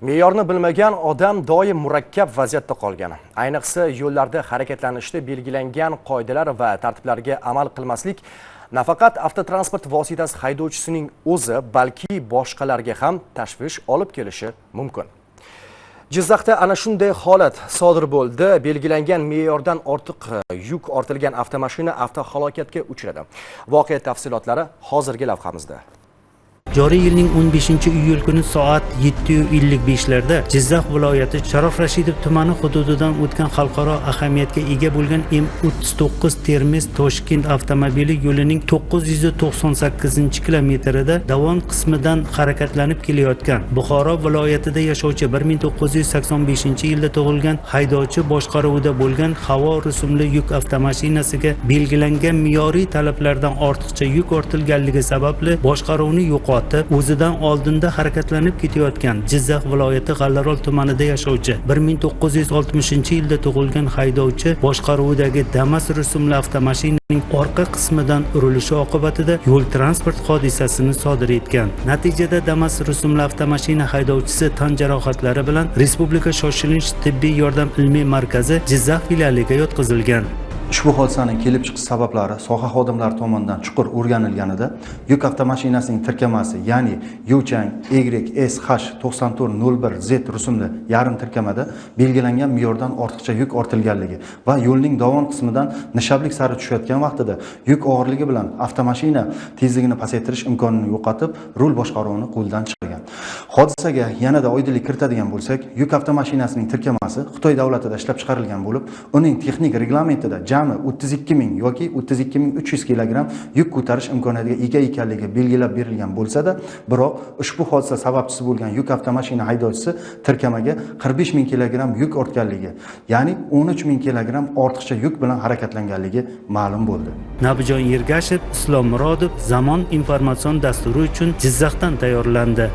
Me'yorni bilmagan odam doim murakkab vaziyatda qolgan. Ayniqsa, yo'llarda harakatlanishda belgilangan qoidalar va tartiblarga amal qilmaslik nafaqat avtotransport vositasi haydovchisining o'zi, balki boshqalarga ham tashvish olib kelishi mumkin. Jizzaxda ana shunday holat sodir bo'ldi. Belgilangan me'yordan ortiq e, yuk ortilgan avtomashina avtohalokatga uchradi. Voqea tafsilotlari hozirgi lavhamizda. Joriy yilning 15-iyul kuni soat 7:55 larda Jizzax viloyati Sharof Rashidov tumani hududidan o'tgan xalqaro ahamiyatga ega bo'lgan M39 Termiz Toshkent avtomobili yo'lining 998-kilometrida Davon qismidan harakatlanib kelayotgan. Buxoro viloyatida yashovchi 1985-yilda tug'ilgan haydovchi boshqaruvida bo'lgan havo rusumli yuk avtomashinasiga belgilangan me'yoriy talablardan ortiqcha yuk ortilganligi sababli boshqaruvni yo'qotdi. O'zidan oldinda harakatlanib ketayotgan Jizzax viloyati G'allarol tumanida yashovchi 1960-yilda tug'ilgan haydovchi boshqaruvidagi Damas rusumli avtomashinaning orqa qismidan urilishi oqibatida yo'l transport hodisasini sodir etgan. Natijada Damas rusumli avtomashina haydovchisi tan jarohatlari bilan Respublika shoshilinch tibbiy yordam ilmiy markazi Jizzax filialiga yotqizilgan. Ushbu hodisaning kelib chiqish sabablari soha xodimlari tomonidan chuqur o'rganilganida yuk avtomashinasining tirkamasi, ya'ni Yuchang YSH9401Z rusumli yarim tirkamada belgilangan me'yordan ortiqcha yuk ortilganligi va yo'lning dovon qismidan nishablik sari tushayotgan vaqtida yuk og'irligi bilan avtomashina tezligini pasaytirish imkonini yo'qotib, rul boshqaruvini qo'ldan chiqargan. Hodisaga yanada oydinlik kiritadigan bo'lsak, yuk avtomashinasining tirkamasi Xitoy davlatida ishlab chiqarilgan bo'lib, uning texnik reglamentida jami 32 ming yoki 32 ming 300 kilogramm yuk ko'tarish imkoniyatiga ega ekanligi belgilab berilgan bo'lsa-da, biroq ushbu hodisa sababchisi bo'lgan yuk avtomashina haydovchisi tirkamaga 45 ming kilogramm yuk ortganligi, ya'ni 13 ming kilogramm ortiqcha yuk bilan harakatlanganligi ma'lum bo'ldi. Nabijon Yergashev, Islom Murodov Zamon informatsion dasturi uchun Jizzaxdan tayyorlandi.